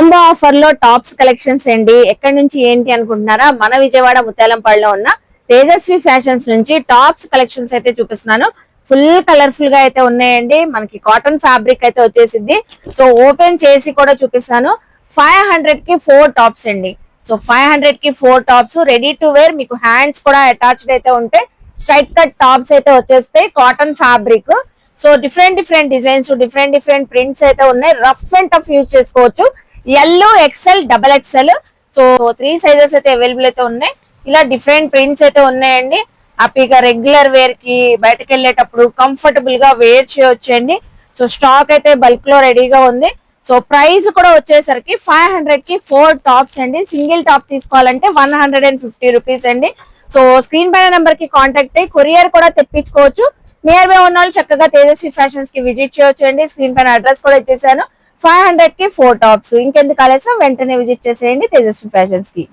Combo ఆఫర్లో tops collections అండి. ఎక్కడి నుంచి ఏంటి అనుకుంటున్నారా? మన విజయవాడ ముత్యాలంపాడులో ఉన్న తేజస్వి ఫ్యాషన్స్ నుంచి టాప్స్ కలెక్షన్స్ అయితే చూపిస్తున్నాను. ఫుల్ కలర్ఫుల్గా అయితే ఉన్నాయండి. మనకి కాటన్ ఫ్యాబ్రిక్ అయితే వచ్చేసింది. సో ఓపెన్ చేసి కూడా చూపిస్తాను. ఫైవ్ హండ్రెడ్కి ఫోర్ టాప్స్ అండి. సో ఫైవ్ హండ్రెడ్కి four tops. Ready to wear. మీకు హ్యాండ్స్ కూడా అటాచ్డ్ అయితే ఉంటే స్ట్రైట్ కట్ టాప్స్ అయితే వచ్చేస్తాయి. Cotton fabric. So different different designs different different prints అయితే ఉన్నాయి. రఫ్ అండ్ టఫ్ యూజ్ చేసుకోవచ్చు. L XL double XL so three sizes అయితే అవైలబుల్ అయితే ఉన్నాయి. ఇలా డిఫరెంట్ ప్రింట్స్ అయితే ఉన్నాయండి. హ్యాపీగా రెగ్యులర్ వేర్కి బయటకు వెళ్ళేటప్పుడు కంఫర్టబుల్గా వేర్ చేయొచ్చండి. సో స్టాక్ అయితే బల్క్లో రెడీగా ఉంది. సో ప్రైస్ కూడా వచ్చేసరికి ఫైవ్ హండ్రెడ్కి ఫోర్ టాప్స్ అండి. సింగిల్ టాప్ తీసుకోవాలంటే one hundred and fifty rupees అండి. సో స్క్రీన్ పైన నెంబర్కి కాంటాక్ట్ అయ్యి కొరియర్ కూడా తెప్పించుకోవచ్చు. నియర్ బై ఉన్న వాళ్ళు చక్కగా తేజస్వి ఫ్యాషన్స్కి విజిట్ చేయొచ్చు అండి స్క్రీన్ పైన అడ్రస్ కూడా ఇచ్చేసాను. ఫైవ్ హండ్రెడ్కి ఫోర్ టాప్స్. ఇంకెందుకు ఆలస్యం? వెంటనే విజిట్ చేసేయండి తేజస్వి ఫ్యాషన్స్కి